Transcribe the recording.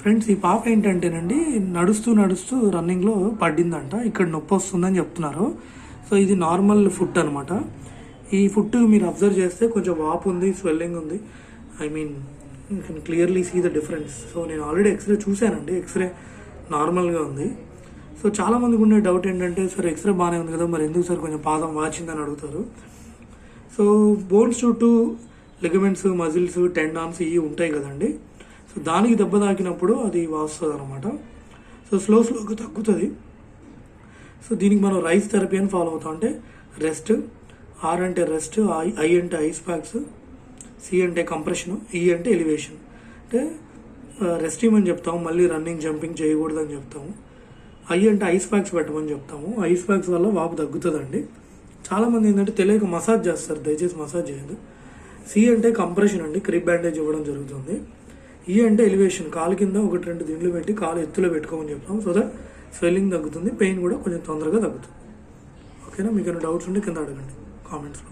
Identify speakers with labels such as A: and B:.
A: Friends ఈ పాప ఏంటంటేనండి నడుస్తూ నడుస్తూ రన్నింగ్లో పడిందంట. ఇక్కడ నొప్పి వస్తుందని చెప్తున్నారు. సో ఇది నార్మల్ ఫుట్ అనమాట ఈ ఫుట్ మీరు అబ్జర్వ్ చేస్తే కొంచెం వాపు ఉంది స్వెల్లింగ్ ఉంది. I mean you can clearly see the difference so నేను ఆల్రెడీ ఎక్స్రే చూశానండి. ఎక్స్రే నార్మల్గా ఉంది. సో చాలామందికి ఉండే డౌట్ ఏంటంటే సార్ ఎక్స్రే బాగానే ఉంది కదా మరి ఎందుకు సార్ కొంచెం పాదం వాచిందని అడుగుతారు? సో బోన్స్ చుట్టూ లిగమెంట్స్ మజిల్స్ టెండాన్స్ ఇవి ఉంటాయి కదండి. సో దానికి దెబ్బ తాకినప్పుడు అది వాస్తుంది అనమాట సో స్లో స్లోగా తగ్గుతుంది. సో దీనికి మనం రైస్ థెరపీ అని ఫాలో అవుతాం. అంటే రెస్ట్ ఆర్ అంటే రెస్ట్ ఐ ఐ అంటే ఐస్ ప్యాక్స్ సి అంటే కంప్రెషన్ ఈ e అంటే ఎలివేషన్ అంటే రెస్ట్ ఇవ్వమని చెప్తాము? మళ్ళీ రన్నింగ్ జంపింగ్ చేయకూడదని చెప్తాము. ఐ అంటే ఐస్ ప్యాక్స్ పెట్టమని చెప్తాము. ఐస్ ప్యాక్స్ వల్ల వాపు తగ్గుతుందండి. చాలామంది ఏంటంటే తెలియక మసాజ్ చేస్తారు. దయచేసి మసాజ్ చేయదు సి అంటే కంప్రెషన్ అండి. క్రిప్ బ్యాండేజ్ ఇవ్వడం జరుగుతుంది. ఈ అంటే ఎలివేషన్ కాలు కింద ఒకటి రెండు దిండ్లు పెట్టి కాలు ఎత్తులో పెట్టుకోమని చెప్తాం సో దట్ స్వెల్లింగ్ తగ్గుతుంది పెయిన్ కూడా కొంచెం తొందరగా తగ్గుతుంది. ఓకేనా మీకు ఏమైనా డౌట్స్ ఉంటే కింద అడగండి కామెంట్స్లో